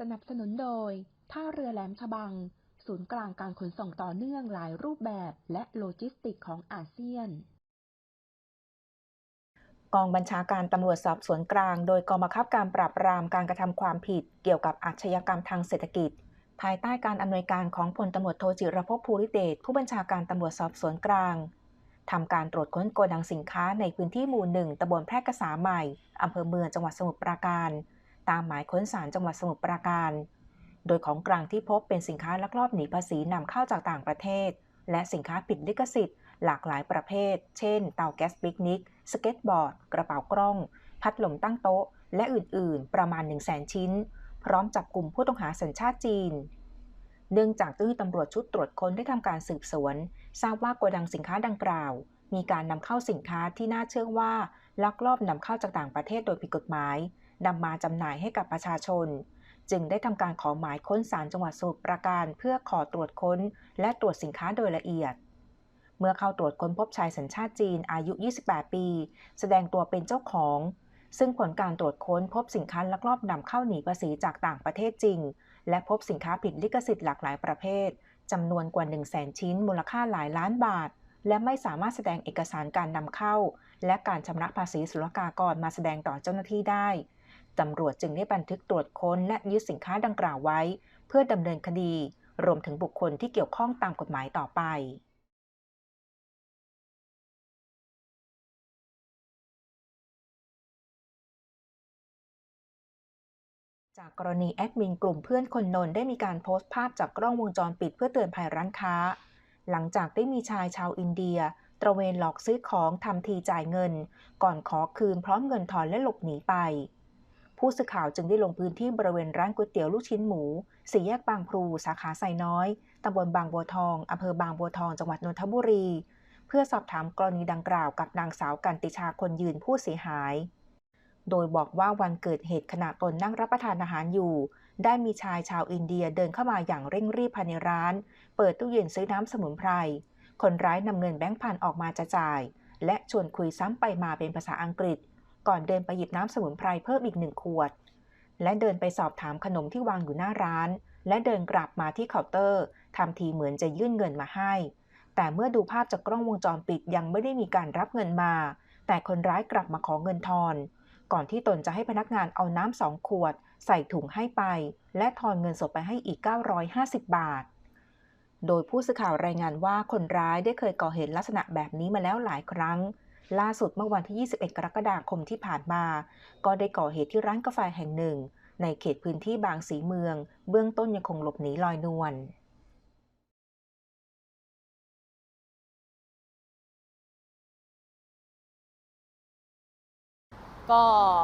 สนับสนุนโดย ท่าเรือแหลมฉบัง ศูนย์กลางการขนส่งต่อเนื่องหลายรูปแบบและโลจิสติกของอาเซียน กองบัญชาการตำรวจสอบสวนกลาง โดยกองบังคับการปราบปรามการกระทำความผิด เกี่ยวกับอาชญากรรมทางเศรษฐกิจ ภายใต้การอำนวยการของพลตำรวจโทจิรภพภูริเดชผู้บัญชาการตำรวจสอบสวนกลางทำการตรวจค้นโกดังสินค้าในพื้นที่หมู่หนึ่งตำบลแพร่กษาใหม่อำเภอเมืองจังหวัดสมุทรปราการ ตามหมายค้นศาลจังหวัดสมุทรปราการ โดยของกลางที่พบเป็นสินค้าลักลอบหนีภาษีนำเข้าจากต่างประเทศ และสินค้าผิดลิขสิทธิ์หลากหลายประเภท เช่น เตาแก๊สปิกนิก สเก็ตบอร์ด กระเป๋ากล้อง พัดลมตั้งโต๊ะ และอื่นๆ ประมาณ 1 0 0 0 0แชิ้น พร้อมจับกลุ่มผู้ต้องหาสัญชาติจีน เนื่องจากเจ้าหน้าที่ตำรวจชุดตรวจค้นได้ทำการสืบสวน ทราบว่าโกดังสินค้าดังกล่าว มีการนำเข้าสินค้าที่น่าเชื่อว่าลักลอบนำเข้าจากต่างประเทศโดยผิดกฎหมาย นำมาจำหน่ายให้กับประชาชน จึงได้ทำการขอหมายค้นศาลจังหวัดสมุทรปราการเพื่อขอตรวจค้น และตรวจสินค้าโดยละเอียด เมื่อเข้าตรวจค้นพบชายสัญชาติจีนอายุ 28 ปี แสดงตัวเป็นเจ้าของ ซึ่งผลการตรวจค้นพบสินค้าลักลอบนำเข้าหนีภาษีจากต่างประเทศจริง และพบสินค้าผิดลิขสิทธิ์หลากหลายประเภทจำนวนกว่า 1 0 0 0 0แชิ้น มูลค่าหลายล้านบาท และไม่สามารถแสดงเอกสารการนำเข้า และการชำระภาษีศุลกากรมาแสดงต่อเจ้าหน้าที่ได้ ตำรวจจึงได้บันทึกตรวจค้นและยึดสินค้าดังกล่าวไว้ เพื่อดำเนินคดี รวมถึงบุคคลที่เกี่ยวข้องตามกฎหมายต่อไปจากกรณีแอดมินกลุ่มเพื่อนคนนนท์ได้มีการโพสต์ภาพจากกล้องวงจรปิดเพื่อเตือนภัยร้านค้า หลังจากได้มีชายชาวอินเดีย ตระเวนหลอกซื้อของทำทีจ่ายเงิน ก่อนขอคืนพร้อมเงินทอนและหลบหนีไป ผู้สื่อข่าวจึงได้ลงพื้นที่บริเวณร้านก๋วยเตี๋ยวลูกชิ้นหมู สี่แยกบางพลูสาขาไซน้อย ตำบลบางบัวทองอำเภอบางบัวทองจังหวัดนนทบุรี เพื่อสอบถามกรณีดังกล่าวกับนางสาวกันติชาคนยืนผู้เสียหาย โดยบอกว่าวันเกิดเหตุขณะตนนั่งรับประทานอาหารอยู่ ได้มีชายชาวอินเดียเดินเข้ามาอย่างเร่งรีบภายในร้าน เปิดตู้เย็นซื้อน้ำสมุนไพร คนร้ายนำเงินแบงค์พันออกมาจะจ่าย และชวนคุยซ้ำไปมาเป็นภาษาอังกฤษ ก่อนเดินไปหยิบน้ำสมุนไพรเพิ่มอีกหนึ่งขวด และเดินไปสอบถามขนมที่วางอยู่หน้าร้าน และเดินกลับมาที่เคาน์เตอร์ทำทีเหมือนจะยื่นเงินมาให้ แต่เมื่อดูภาพจากกล้องวงจรปิดยังไม่ได้มีการรับเงินมา แต่คนร้ายกลับมาขอเงินทอน ก่อนที่ตนจะให้พนักงานเอาน้ำสองขวด ใส่ถุงให้ไป และทอนเงินสดไปให้อีก 950 บาทโดยผู้สื่อข่าวรายงานว่าคนร้ายได้เคยก่อเหตุลักษณะแบบนี้มาแล้วหลายครั้ง ล่าสุดเมื่อวันที่ 21 กรกฎาคมที่ผ่านมา ก็ได้ก่อเหตุที่ร้านกาแฟแห่งหนึ่ง ในเขตพื้นที่บางสีเมือง เบื้องต้นยังคงหลบหนีลอยนวลก็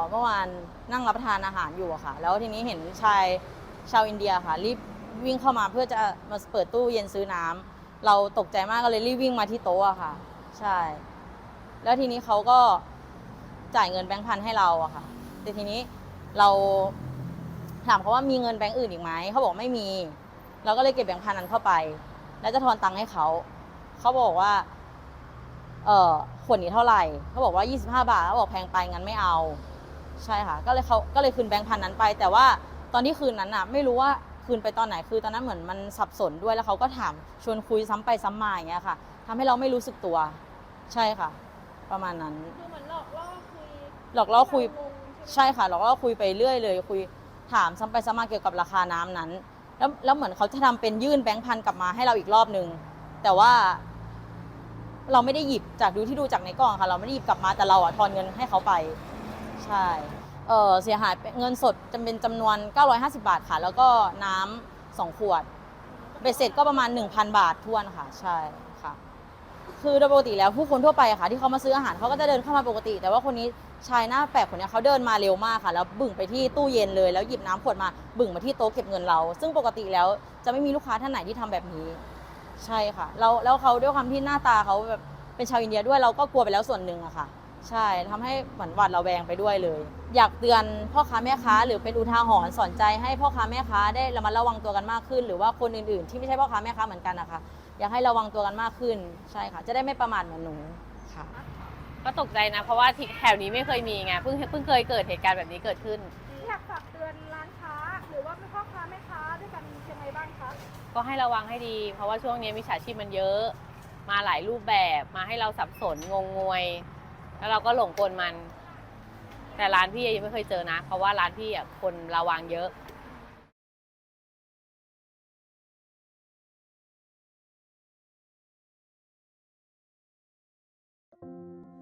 เมื่อวานนั่งรับประทานอาหารอยู่อะค่ะ แล้วทีนี้เห็นชายชาวอินเดียค่ะ รีบวิ่งเข้ามาเพื่อจะมาเปิดตู้เย็นซื้อน้ำเราตกใจมากก็เลยรีบวิ่งมาที่โต๊ะค่ะ ใช่ แล้วทีนี้เขาก็จ่ายเงินแบงค์พันให้เราอะค่ะ แต่ทีนี้เราถามเขาว่ามีเงินแบงค์อื่นอีกไหมเขาบอกไม่มี เราก็เลยเก็บแบงค์พันนั้นเข้าไป แล้วจะทอนตังค์ให้เขา เขาบอกว่า เออขวดนี้เท่าไหร่ เขาบอกว่า25 บาทเขาบอกแพงไปงั้นไม่เอา ใช่ค่ะ ก็เลยเขาก็เลยคืนแบงค์พันนั้นไป แต่ว่าตอนที่คืนนั้นน่ะไม่รู้ว่าคืนไปตอนไหน คือตอนนั้นเหมือนมันสับสนด้วย แล้วเขาก็ถามชวนคุยซ้ำไปซ้ำมาอย่างเงี้ยค่ะทำให้เราไม่รู้สึกตัว ใช่ค่ะ ประมาณนั้น คือเหมือนหลอกล่อคุยหลอกล่อคุยให้เรางงใช่ไหมใช่ค่ะเราก็คุยไปเรื่อยเลย คุยถามซ้ำไปซ้ำมาเกี่ยวกับราคาน้ำนั้น แล้วแล้วเหมือนเขาจะทำเป็นยื่นแบงค์พันกลับมาให้เราอีกรอบนึง แต่ว่า เราไม่ได้หยิบจากดูที่ดูจากในกล้องค่ะ เราไม่ได้หยิบกลับมาแต่เราอะทอนเงินให้เขาไป ใช่เออเสียหายเป็นเงินสดจะเป็นจำนวน 950 บาทค่ะ แล้วก็น้ำสองขวดเบ็ดเสร็จก็ประมาณ 1,000 บาททวนค่ะ ใช่ คือโดยปกติแล้วผู้คนทั่วไปอะค่ะ ที่เขามาซื้ออาหารเขาก็จะเดินเข้ามาปกติ แต่ว่าคนนี้ชายหน้าแปลกคนนี้เขาเดินมาเร็วมากค่ะ แล้วบึ่งไปที่ตู้เย็นเลย แล้วหยิบน้ำขวดมาบึ่งมาที่โต๊ะเก็บเงินเรา ซึ่งปกติแล้วจะไม่มีลูกค้าท่านไหนที่ทำแบบนี้ ใช่ค่ะ แล้วแล้วเขาด้วยความที่หน้าตาเขาแบบเป็นชาวอินเดียด้วยเราก็กลัวไปแล้วส่วนหนึ่งอะค่ะ ใช่ทำให้เหมือนหวาดระแวงไปด้วยเลย อยากเตือนพ่อค้าแม่ค้า หรือเป็นอุทาหรณ์สอนใจให้พ่อค้าแม่ค้าได้ระมัดระวังตัวกันมากขึ้น หรือว่าคนอื่นๆ ที่ไม่ใช่พ่อค้าแม่ค้าเหมือนกันนะคะ อยากให้ระวังตัวกันมากขึ้นใช่ค่ะ จะได้ไม่ประมาทเหมือนหนูค่ะ ก็ตกใจนะ เพราะว่าที่แถวนี้ไม่เคยมีไงเพิ่งเพิ่งเคยเกิดเหตุการณ์แบบนี้เกิดขึ้น อยากฝากเตือนร้านค้า หรือว่าเป็นพ่อค้าแม่ค้าด้วยกันยังไงบ้างคะก็ให้ระวังให้ดี เพราะว่าช่วงนี้มิจฉาชีพมันเยอะ มาหลายรูปแบบมาให้เราสับสนงงงวย แล้วเราก็หลงกลมัน แต่ร้านพี่ยังไม่เคยเจอนะ เพราะว่าร้านพี่อะคนระวังเยอะ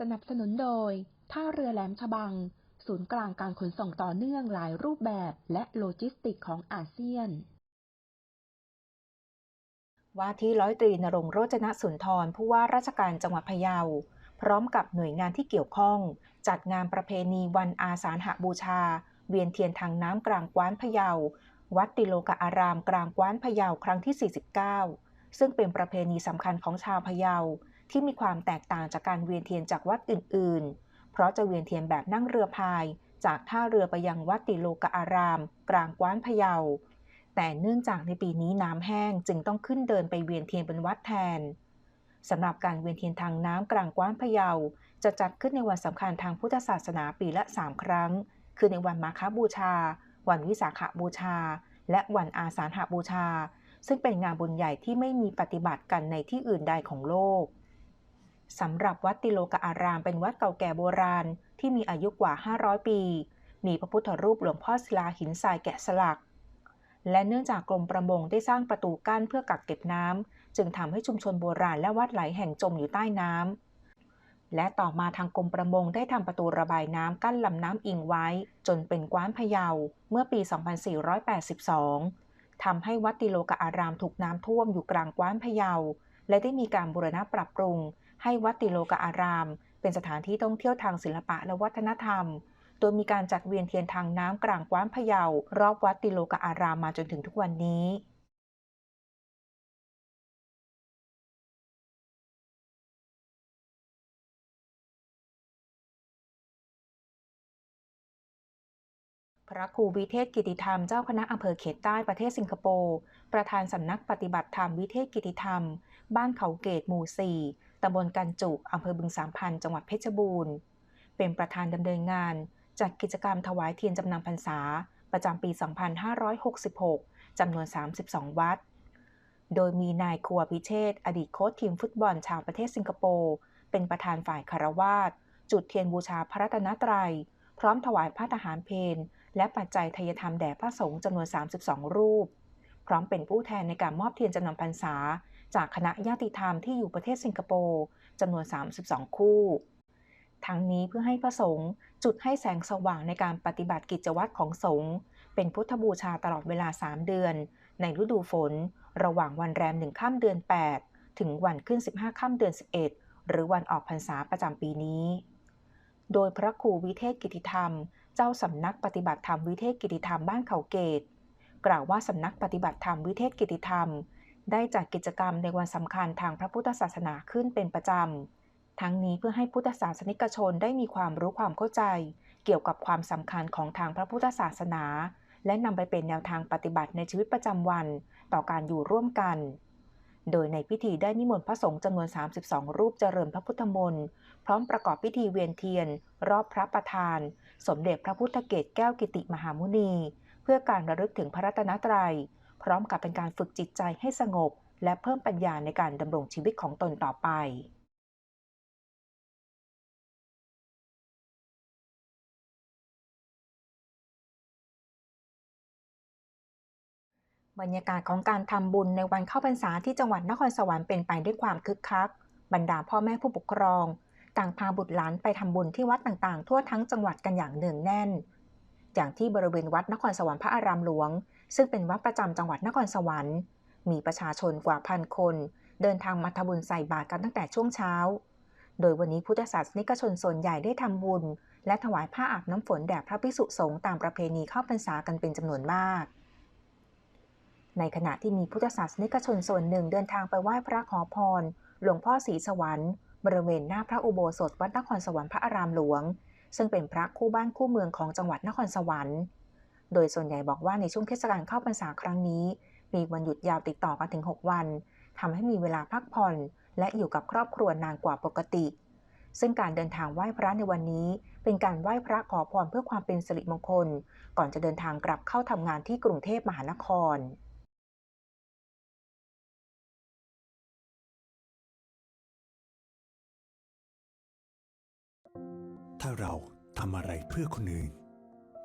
สนับสนุนโดย ท่าเรือแหลมฉบัง ศูนย์กลางการขนส่งต่อเนื่องหลายรูปแบบและโลจิสติกของอาเซียน ว่าที่ร้อยตรีนรงโรจนสุนทรผู้ว่าราชการจังหวัดพะเยา พร้อมกับหน่วยงานที่เกี่ยวข้อง จัดงานประเพณีวันอาสาฬหบูชา เวียนเทียนทางน้ำกลางกว้านพะเยา วัดติโลกะอารามกลางกว้านพะเยาครั้งที่ 49 ซึ่งเป็นประเพณีสำคัญของชาวพะเยา ที่มีความแตกต่างจากการเวียนเทียนจากวัดอื่น ๆ เพราะจะเวียนเทียนแบบนั่งเรือพาย จากท่าเรือไปยังวัดติโลกะอาราม กลางกว้านพะเยา แต่เนื่องจากในปีนี้น้ำแห้งจึงต้องขึ้นเดินไปเวียนเทียนบนวัดแทนสำหรับการเวียนเทียนทางน้ำกลางกว้านพะเยา จะจัดขึ้นในวันสำคัญทางพุทธศาสนาปีละ 3 ครั้ง คือในวันมาฆบูชา วันวิสาขบูชา และวันอาสาฬหบูชา ซึ่งเป็นงานบุญใหญ่ที่ไม่มีปฏิบัติกันในที่อื่นใดของโลก สำหรับวัดติโลกะอารามเป็นวัดเก่าแก่โบราณ ที่มีอายุกว่า 500 ปี มีพระพุทธรูปหลวงพ่อศิลาหินทรายแกะสลัก และเนื่องจากกรมประมงได้สร้างประตูกั้นเพื่อกักเก็บน้ำจึงทำให้ชุมชนโบราณและวัดหลายแห่งจมอยู่ใต้น้ำและต่อมาทางกรมประมงได้ทำประตูระบายน้ำกั้นลำน้ำอิงไว้ จนเป็นกว้านพะเยาเมื่อปี 2482ทำให้วัดติโลกะอารามถูกน้ำท่วมอยู่กลางกว้านพะเยาและได้มีการบูรณะปรับปรุง ให้วัดติโลกอาราม เป็นสถานที่ท่องเที่ยวทางศิลปะและวัฒนธรรม โดยมีการจัดเวียนเทียนทางน้ำกลางกว้านพะเยา รอบวัดติโลกอารามมาจนถึงทุกวันนี้พระครูวิเทศกิติธรรมเจ้าคณะอำเภอเขตใต้ประเทศสิงคโปร์ ประธานสำนักปฏิบัติธรรมวิเทศกิติธรรม บ้านเขาเกตหมู่ 4 ตำบลกันจุอำเภอบึงสามพันจังหวัดเพชรบูรณ์ เป็นประธานดำเนินงาน จัดกิจกรรมถวายเทียนจำนำพรรษา ประจำปี 2566 จำนวน 32 วัด โดยมีนายครัวพิเชษอดีตโค้ชทีมฟุตบอลชาวประเทศสิงคโปร์ เป็นประธานฝ่ายคารวาสจุดเทียนบูชาพระรัตนตรัย พร้อมถวายพระทหารเพลและปัจจัยทายธรรมแด่พระสงฆ์จำนวน 32 รูป พร้อมเป็นผู้แทนในการมอบเทียนจำนำพรรษา จากคณะญาติธรรมที่อยู่ประเทศสิงคโปร์จำนวน 32 คู่ ทั้งนี้เพื่อให้พระสงฆ์จุดให้แสงสว่างในการปฏิบัติกิจวัตรของสงฆ์เป็นพุทธบูชาตลอดเวลา 3 เดือน ในฤดูฝน ระหว่างวันแรมหนึ่งค่ำเดือน 8 ถึงวันขึ้น 15ค่ำเดือน 11 หรือวันออกพรรษาประจำปีนี้ โดยพระครูวิเทศกิติธรรม เจ้าสำนักปฏิบัติธรรมวิเทศกิติธรรมบ้านเขาเกต กล่าวว่าสำนักปฏิบัติธรรมวิเทศกิติธรรม ได้จัดกิจกรรมในวันสำคัญทางพระพุทธศาสนาขึ้นเป็นประจำ ทั้งนี้เพื่อให้พุทธศาสนิกชนได้มีความรู้ความเข้าใจ เกี่ยวกับความสำคัญของทางพระพุทธศาสนา และนำไปเป็นแนวทางปฏิบัติในชีวิตประจำวัน ต่อการอยู่ร่วมกัน โดยในพิธีได้นิมนต์พระสงฆ์จำนวน 32 รูปเจริญพระพุทธมนต์พร้อมประกอบพิธีเวียนเทียน รอบพระประธาน สมเด็จพระพุทธเกศแก้วกิติมหามุนี เพื่อการระลึกถึงพระรัตนตรัย พร้อมกับเป็นการฝึกจิตใจให้สงบ และเพิ่มปัญญาในการดำรงชีวิตของตนต่อไปบรรยากาศของการทำบุญในวันเข้าพรรษาที่จังหวัดนครสวรรค์เป็นไปด้วยความคึกคัก บรรดาพ่อแม่ผู้ปกครอง ต่างพาบุตรหลานไปทำบุญที่วัดต่างๆ ทั่วทั้งจังหวัดกันอย่างเนืองแน่น อย่างที่บริเวณวัดนครสวรรค์พระอารามหลวง ซึ่งเป็นวัดประจำจังหวัดนครสวรรค์ มีประชาชนกว่าพันคน เดินทางมาทำบุญใส่บาตรกันตั้งแต่ช่วงเช้า โดยวันนี้พุทธศาสนิกชนส่วนใหญ่ได้ทำบุญ และถวายผ้าอาบน้ำฝนแด่พระภิกษุสงฆ์ตามประเพณีเข้าพรรษากันเป็นจำนวนมาก ในขณะที่มีพุทธศาสนิกชนส่วนหนึ่งเดินทางไปไหว้พระขอพร หลวงพ่อศรีสวรรค์บริเวณหน้าพระอุโบสถวัดนครสวรรค์พระอารามหลวง ซึ่งเป็นพระคู่บ้านคู่เมืองของจังหวัดนครสวรรค์ โดยส่วนใหญ่บอกว่าในช่วงเทศกาลเข้าพรรษาครั้งนี้ มีวันหยุดยาวติดต่อกันถึง 6 วันทำให้มีเวลาพักผ่อน และอยู่กับครอบครัวนานกว่าปกติ ซึ่งการเดินทางไหว้พระในวันนี้ เป็นการไหว้พระขอพรเพื่อความเป็นสิริมงคล ก่อนจะเดินทางกลับเข้าทำงานที่กรุงเทพมหานครถ้าเราทำอะไรเพื่อคนอื่น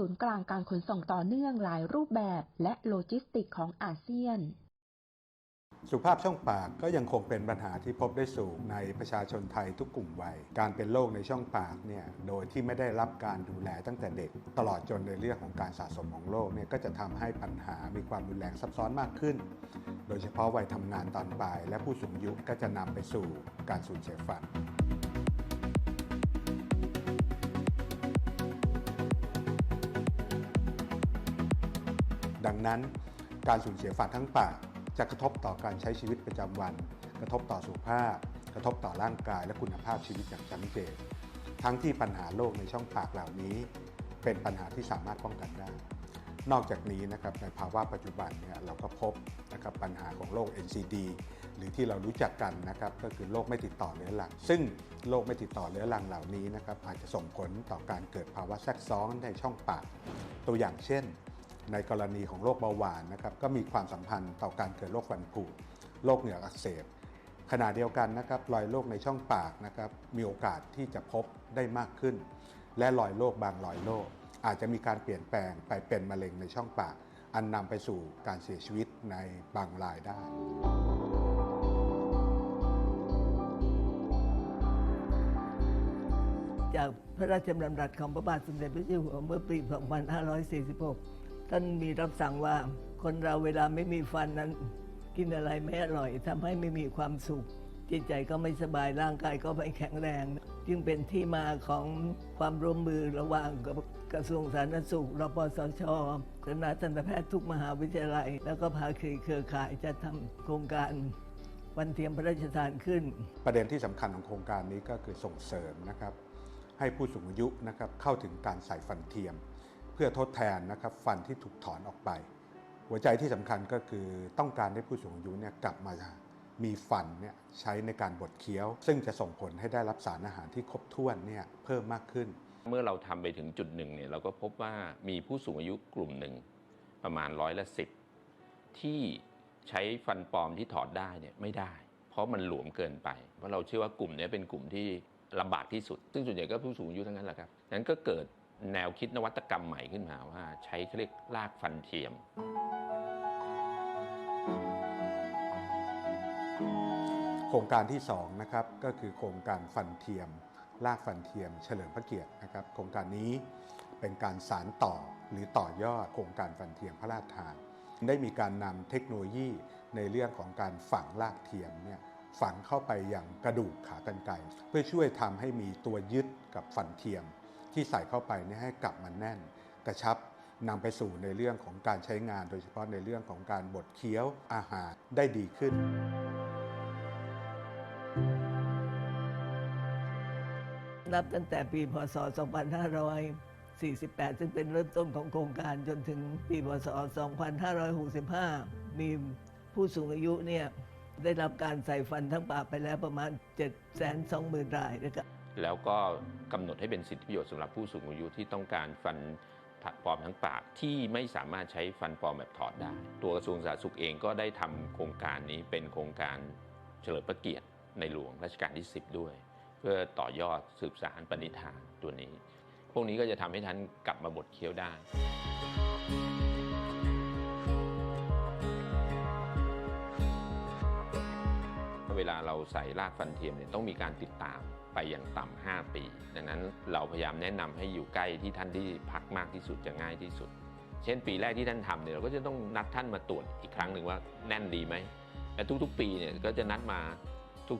ศูนย์กลางการขนส่งต่อเนื่องหลายรูปแบบ และโลจิสติกของอาเซียน สุขภาพช่องปากก็ยังคงเป็นปัญหาที่พบได้สูงในประชาชนไทยทุกกลุ่มวัย การเป็นโรคในช่องปากเนี่ยโดยที่ไม่ได้รับการดูแลตั้งแต่เด็ก ตลอดจนในเรื่องของการสะสมของโรคเนี่ยก็จะทำให้ปัญหามีความรุนแรงซับซ้อนมากขึ้น โดยเฉพาะวัยทำงานตอนปลาย และผู้สูงอายุก็จะนำไปสู่การสูญเสียฟัน ดังนั้นการสูญเสียฟันทั้งปากจะกระทบต่อการใช้ชีวิตประจำวัน กระทบต่อสุขภาพ กระทบต่อร่างกายและคุณภาพชีวิตอย่างชัดเจนทั้งที่ปัญหาโรคในช่องปากเหล่านี้ เป็นปัญหาที่สามารถป้องกันได้ นอกจากนี้นะครับในภาวะปัจจุบันเนี่ยเราก็พบนะครับปัญหาของโรค NCD หรือที่เรารู้จักกันนะครับก็คือโรคไม่ติดต่อเรื้อรัง ซึ่งโรคไม่ติดต่อเรื้อรังเหล่านี้นะครับอาจจะส่งผลต่อการเกิดภาวะแทรกซ้อนในช่องปาก ตัวอย่างเช่น ในกรณีของโรคเบาหวานนะครับก็มีความสัมพันธ์ต่อการเกิดโรคฟันผุโรคเหงือกอักเสบขณะเดียวกันนะครับรอยโรคในช่องปากนะครับมีโอกาสที่จะพบได้มากขึ้น และรอยโรคบางรอยโรคอาจจะมีการเปลี่ยนแปลงไปเป็นมะเร็งในช่องปาก อันนำไปสู่การเสียชีวิตในบางรายได้จากพระราชดำรัสของพระบาทสมเด็จพระเจ้าอยู่หัวเมื่อปี 2546 ท่านมีรับสั่งว่าคนเราเวลาไม่มีฟันนั้น กินอะไรไม่อร่อยทำให้ไม่มีความสุข จิตใจก็ไม่สบายร่างกายก็ไม่แข็งแรง จึงเป็นที่มาของความร่วมมือระหว่างกับกระทรวงสาธารณสุขรปสชคณะทันตแพทย์ทุกมหาวิทยาลัย แล้วก็ภาคีเครือข่ายจะทำโครงการวันเทียมพระราชทานขึ้น ประเด็นที่สำคัญของโครงการนี้ก็คือส่งเสริมนะครับ ให้ผู้สูงอายุนะครับเข้าถึงการใส่ฟันเทียม พื่อทดแทนนะครับฟันที่ถูกถอนออกไป หัวใจที่สำคัญก็คือต้องการให้ผู้สูงอายุเนี่ยกลับมามีฟันเนี่ยใช้ในการบดเคี้ยว ซึ่งจะส่งผลให้ได้รับสารอาหารที่ครบถ้วนเนี่ยเพิ่มมากขึ้น เมื่อเราทำไปถึงจุดหนึ่งเนี่ยเราก็พบว่ามีผู้สูงอายุกลุ่มหนึ่งประมาณร้อยละสิบที่ใช้ฟันปลอมที่ถอดได้เนี่ยไม่ได้ เพราะมันหลวมเกินไป เพราะเราเชื่อว่ากลุ่มนี้เป็นกลุ่มที่ลำบากที่สุด ซึ่งส่วนใหญ่ก็ผู้สูงอายุทั้งนั้นแหละครับนั้นก็เกิด แนวคิดนวัตกรรมใหม่ขึ้นมาว่าใช้เขาเรียกลากฟันเทียม โครงการที่ 2 นะครับ ก็คือโครงการฟันเทียม ลากฟันเทียม เฉลิมพระเกียรตินะครับ โครงการนี้เป็นการสารต่อหรือต่อยอดโครงการฟันเทียมพระราชทาน ได้มีการนำเทคโนโลยีในเรื่องของการฝังลากเทียมเนี่ยฝังเข้าไปอย่างกระดูกขากรรไกรเพื่อช่วยทำให้มีตัวยึดกับฟันเทียม ที่ใส่เข้าไปนี่ให้กลับมาแน่น กระชับนำไปสู่ในเรื่องของการใช้งาน โดยเฉพาะในเรื่องของการบดเคี้ยวอาหารได้ดีขึ้น นับตั้งแต่ปีพศ 2548 ซึ่งเป็นเริ่มต้นของโครงการจนถึงปีพศ 2565 มีผู้สูงอายุเนี่ยได้รับการใส่ฟันทั้งปากไปแล้วประมาณ 720,000 รายนะครับ แล้วก็กำหนดให้เป็นสิทธิประโยชน์สำหรับผู้สูงอายุที่ต้องการฟันปลอมทั้งปากที่ไม่สามารถใช้ฟันปลอมแบบถอดได้ ตัวกระทรวงสาธารณสุขเองก็ได้ทำโครงการนี้เป็นโครงการเฉลิมพระเกียรติในหลวงรัชกาลที่ 10 ด้วย เพื่อต่อยอดสืบสารปณิธานตัวนี้ พวกนี้ก็จะทำให้ท่านกลับมาบดเคี้ยวได้เวลาเราใส่รากฟันเทียมเนี่ยต้องมีการติดตาม ไปอย่างต่ำ5ปี ดังนั้นเราพยายามแนะนำให้อยู่ใกล้ที่ท่านที่พักมากที่สุดจะง่ายที่สุด เช่นปีแรกที่ท่านทำเนี่ยเราก็จะต้องนัดท่านมาตรวจอีกครั้งหนึ่งว่าแน่นดีไหมและทุกๆ ปีเนี่ยก็จะนัดมา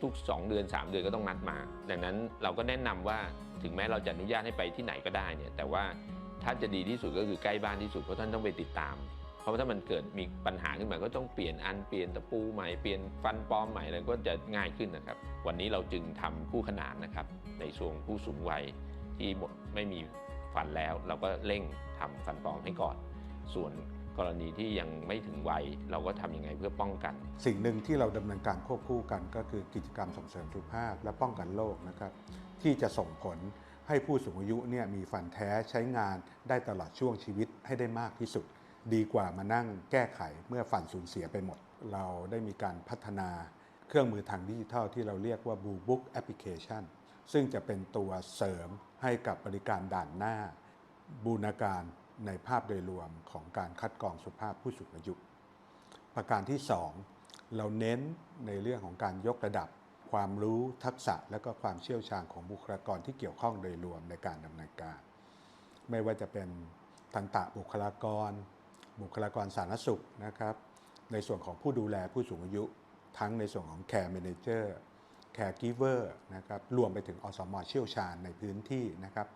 ทุกๆ 2 เดือน 3 เดือนก็ต้องนัดมา ดังนั้นเราก็แนะนำว่าถึงแม้เราจะอนุญาตให้ไปที่ไหนก็ได้เนี่ยแต่ว่าถ้าจะดีที่สุดก็คือใกล้บ้านที่สุดเพราะท่านต้องไปติดตาม เพราะว่าถ้ามันเกิดมีปัญหาขึ้นมาก็ต้องเปลี่ยนอันเปลี่ยนตะปูใหม่เปลี่ยนฟันปลอมใหม่อะไรก็จะง่ายขึ้นนะครับ วันนี้เราจึงทำคู่ขนานนะครับ ในช่วงผู้สูงวัยที่หมดไม่มีฟันแล้ว เราก็เร่งทำฟันปลอมให้ก่อน ส่วนกรณีที่ยังไม่ถึงวัยเราก็ทำยังไงเพื่อป้องกัน สิ่งหนึ่งที่เราดำเนินการควบคู่กันก็คือกิจกรรมส่งเสริมสุขภาพและป้องกันโรคนะครับที่จะส่งผลให้ผู้สูงอายุเนี่ยมีฟันแท้ใช้งานได้ตลอดช่วงชีวิตให้ได้มากที่สุด ดีกว่ามานั่งแก้ไขเมื่อฟันสูญเสียไปหมด เราได้มีการพัฒนาเครื่องมือทางดิจิทัลที่เราเรียกว่า Blue Book Application ซึ่งจะเป็นตัวเสริมให้กับบริการด่านหน้า บูรณาการในภาพโดยรวมของการคัดกรองสุขภาพผู้สูงอายุ ประการที่ 2 เราเน้นในเรื่องของการยกระดับ ความรู้ทักษะและก็ความเชี่ยวชาญของบุคลากรที่เกี่ยวข้องโดยรวมในการดำเนินการ ไม่ว่าจะเป็นทันตะบุคลากร บุคลากรสาธารณสุขนะครับ ในส่วนของผู้ดูแลผู้สูงอายุ ทั้งในส่วนของ Care Manager Caregiver นะครับรวมไปถึงอสมเชี่ยวชาญในพื้นที่นะครับ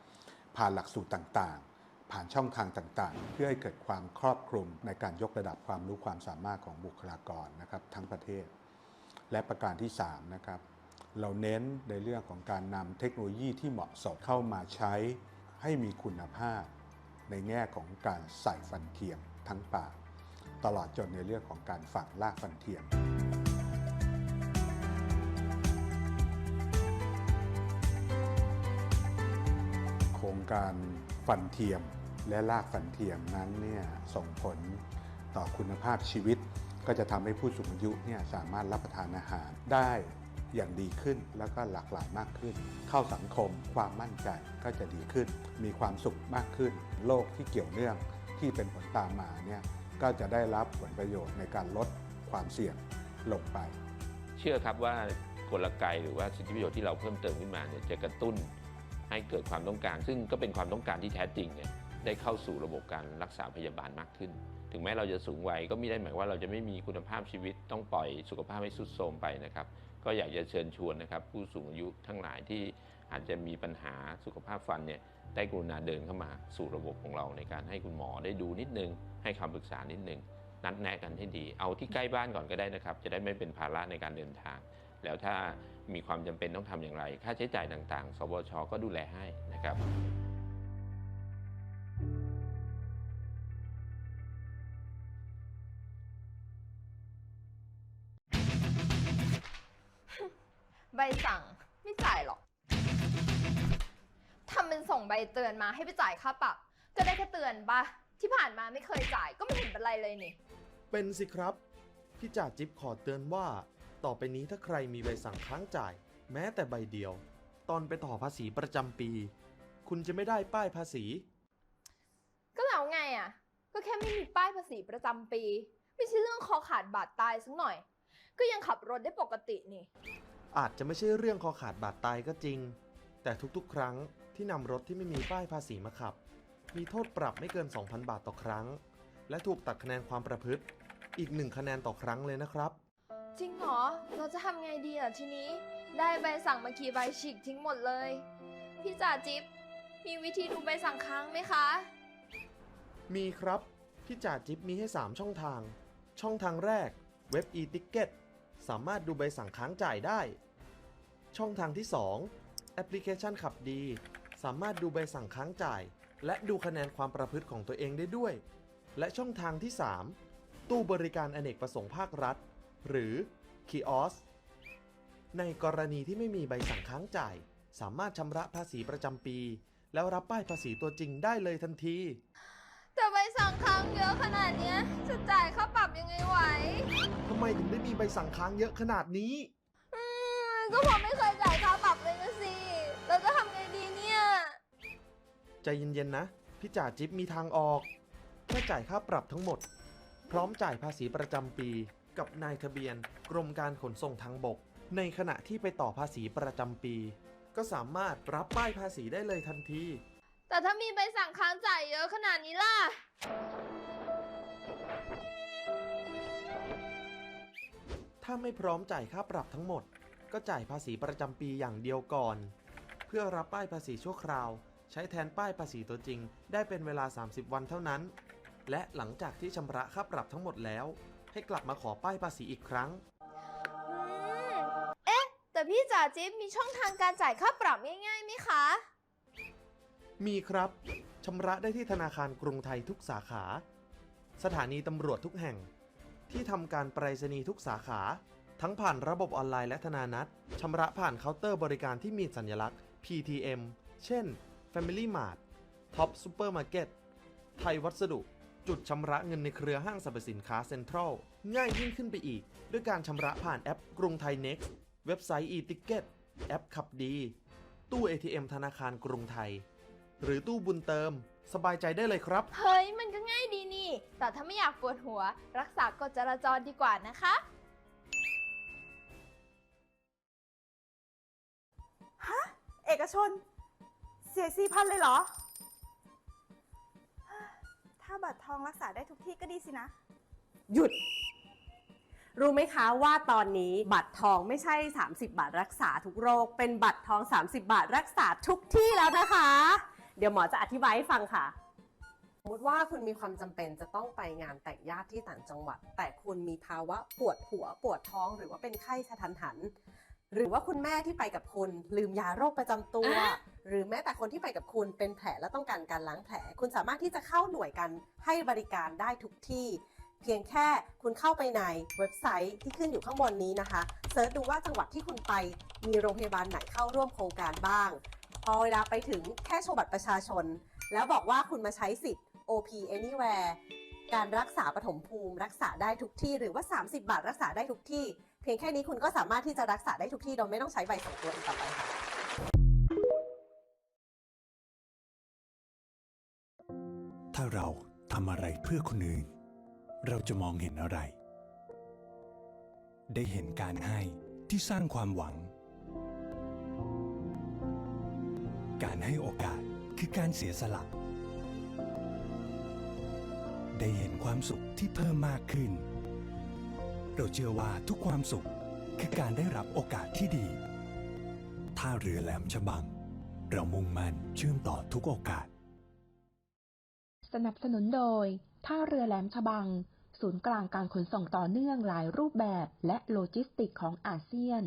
ผ่านหลักสูตรต่างๆ ผ่านช่องทางต่างๆ เพื่อให้เกิดความครอบคลุมในการยกระดับความรู้ความสามารถของบุคลากรนะครับทั้งประเทศ และประการที่3นะครับเราเน้นในเรื่องของการนำเทคโนโลยีที่เหมาะสมเข้ามาใช้ให้มีคุณภาพในแง่ของการใส่ฟันเทียม ทั้งปากตลอดจนในเรื่องของการฝังลากฟันเทียมโครงการฟันเทียมและลากฟันเทียมนั้นเนี่ยส่งผลต่อคุณภาพชีวิต ก็จะทำให้ผู้สูงอายุเนี่ยสามารถรับประทานอาหารได้อย่างดีขึ้นแล้วก็หลากหลายมากขึ้น เข้าสังคมความมั่นใจก็จะดีขึ้น มีความสุขมากขึ้น โรคที่เกี่ยวเนื่อง ที่เป็นผลตามมาเนี่ยก็จะได้รับผลประโยชน์ในการลดความเสี่ยงลงไป เชื่อครับว่ากลไกหรือว่าสิทธิประโยชน์ที่เราเพิ่มเติมขึ้นมาเนี่ยจะกระตุ้นให้เกิดความต้องการ ซึ่งก็เป็นความต้องการที่แท้จริงเนี่ยได้เข้าสู่ระบบการรักษาพยาบาลมากขึ้น ถึงแม้เราจะสูงวัยก็ไม่ได้หมายว่าเราจะไม่มีคุณภาพชีวิตต้องปล่อยสุขภาพให้สุดโทรมไปนะครับ ก็อยากจะเชิญชวนนะครับ ผู้สูงอายุทั้งหลายที่อาจจะมีปัญหาสุขภาพฟันเนี่ย ได้กรุณาเดินเข้ามาสู่ระบบของเราในการให้คุณหมอได้ดูนิดนึง ให้คำปรึกษานิดนึง นัดแนะกันให้ดี เอาที่ใกล้บ้านก่อนก็ได้นะครับ จะได้ไม่เป็นภาระในการเดินทาง แล้วถ้ามีความจำเป็นต้องทำอย่างไร ค่าใช้จ่ายต่างๆสบชก็ดูแลให้นะครับใบสั่งไม่จ่ายหรอกำเป็นส่งใบเตือนมาให้ไปจ่ายค่าปรับ ก็ได้แค่เตือนปะที่ผ่านมาไม่เคยจ่ายก็ไม่เห็นเป็นไรเลยนี่ เป็นสิครับ พี่จ่าจิ๊บขอเตือนว่า ต่อไปนี้ถ้าใครมีใบสั่งค้างจ่าย แม้แต่ใบเดียว ตอนไปต่อภาษีประจำปี คุณจะไม่ได้ป้ายภาษี ก็แล้วไงอะ ก็แค่ไม่มีป้ายภาษีประจำปี ไม่ใช่เรื่องคอขาดบาดตายสักหน่อย ก็ยังขับรถได้ปกตินี่ อาจจะไม่ใช่เรื่องคอขาดบาดตายก็จริง แต่ทุกๆ ครั้ง ที่นำรถที่ไม่มีป้ายภาษีมาขับ มีโทษปรับไม่เกิน 2,000 บาทต่อครั้ง และถูกตัดคะแนนความประพฤติ อีกหนึ่งคะแนนต่อครั้งเลยนะครับ จริงเหรอ เราจะทำไงดีอะทีนี้ ได้ใบสั่งมากี่ใบฉีกทิ้งหมดเลย พี่จ่าจิ๊บมีวิธีดูใบสั่งค้างไหมคะ มีครับ พี่จ่าจิ๊บมีให้ 3 ช่องทาง ช่องทางแรก เว็บ e-ticket สามารถดูใบสั่งค้างจ่ายได้ ช่องทางที่ 2 แอปพลิเคชันขับดี สามารถดูใบสั่งค้างจ่าย และดูคะแนนความประพฤติของตัวเองได้ด้วย และช่องทางที่ 3 ตู้บริการอเนกประสงค์ภาครัฐ หรือคีออสในกรณีที่ไม่มีใบสั่งค้างจ่าย สามารถชำระภาษีประจำปี แล้วรับป้ายภาษีตัวจริงได้เลยทันที แต่ใบสั่งค้างเยอะขนาดเนี้ยจะจ่ายค่าปรับยังไงไหว ทำไมถึงได้มีใบสั่งค้างเยอะขนาดนี้ อืมก็ผมไม่เคยจ่ายค่าปรับเลยนะสิเราจะทำไงดีเนี่ย ใจเย็นๆนะ พี่จ่าจิ๊บมีทางออก แค่จ่ายค่าปรับทั้งหมด พร้อมจ่ายภาษีประจำปี กับนายทะเบียน กรมการขนส่งทางบก ในขณะที่ไปต่อภาษีประจำปี ก็สามารถรับป้ายภาษีได้เลยทันที แต่ถ้ามีใบสั่งค้างจ่ายเยอะขนาดนี้ล่ะ ถ้าไม่พร้อมจ่ายค่าปรับทั้งหมด ก็จ่ายภาษีประจำปีอย่างเดียวก่อน เพื่อรับป้ายภาษีชั่วคราว ใช้แทนป้ายภาษีตัวจริง ได้เป็นเวลา 30 วันเท่านั้น และหลังจากที่ชำระค่าปรับทั้งหมดแล้ว ให้กลับมาขอป้ายภาษีอีกครั้งอืมเอ๊ะ แต่พี่จ่าจิ๊บมีช่องทางการจ่ายค่าปรับง่ายๆไหมคะ มีครับชำระได้ที่ธนาคารกรุงไทยทุกสาขา สถานีตำรวจทุกแห่ง ที่ทำการไปรษณีย์ทุกสาขา ทั้งผ่านระบบออนไลน์และธนานัตชำระผ่านเคาน์เตอร์บริการที่มีสัญลักษณ์ PTM เช่น Family Mart Top Supermarket ไทยวัสดุ จุดชำระเงินในเครือห้างสรรพสินค้าเซ็นทรัลง่ายยิ่งขึ้นไปอีก ด้วยการชำระผ่านแอปกรุงไทย Next เว็บไซต์ e-ticket แอปขับดี ตู้ ATM ธนาคารกรุงไทย หรือตู้บุญเติม สบายใจได้เลยครับ เฮ้ย มันก็ง่ายดีนี่ แต่ถ้าไม่อยากปวดหัว รักษากฎจราจรดีกว่านะคะเอกชน เสียสี่พันเลยเหรอ ถ้าบัตรทองรักษาได้ทุกที่ก็ดีสินะ หยุด รู้ไหมคะว่าตอนนี้บัตรทองไม่ใช่ 30 บาทรักษาทุกโรค เป็นบัตรทอง 30 บาทรักษาทุกที่แล้วนะคะ เดี๋ยวหมอจะอธิบายให้ฟังค่ะ สมมติว่าคุณมีความจำเป็นจะต้องไปงานแต่งญาติที่ต่างจังหวัด แต่คุณมีภาวะปวดหัวปวดท้องหรือว่าเป็นไข้สะทันหัน หรือว่าคุณแม่ที่ไปกับคุณ ลืมยาโรคประจำตัว หรือแม้แต่คนที่ไปกับคุณเป็นแผลและต้องการการล้างแผล คุณสามารถที่จะเข้าหน่วยกันให้บริการได้ทุกที่ เพียงแค่คุณเข้าไปในเว็บไซต์ที่ขึ้นอยู่ข้างบนนี้นะคะเซิร์ชดูว่าจังหวัดที่คุณไปมีโรงพยาบาลไหนเข้าร่วมโครงการบ้าง พอเวลาไปถึงแค่โชว์บัตรประชาชน แล้วบอกว่าคุณมาใช้สิทธิ์ OP Anywhere การรักษาปฐมภูมิ รักษาได้ทุกที่หรือว่า 30 บาทรักษาได้ทุกที่ เพียงแค่นี้คุณก็สามารถที่จะรักษาได้ทุกที่โดยไม่ต้องใช้ใบส่งตัวอีกต่อไปค่ะถ้าเราทำอะไรเพื่อคนอื่น เราจะมองเห็นอะไร ได้เห็นการให้ที่สร้างความหวัง การให้โอกาสคือการเสียสละ ได้เห็นความสุขที่เพิ่มมากขึ้น เราเชื่อว่าทุกความสุขคือการได้รับโอกาสที่ดี ท่าเรือแหลมฉบัง เรามุ่งมั่นเชื่อมต่อทุกโอกาส สนับสนุนโดย ท่าเรือแหลมฉบัง ศูนย์กลางการขนส่งต่อเนื่องหลายรูปแบบและโลจิสติกของอาเซียน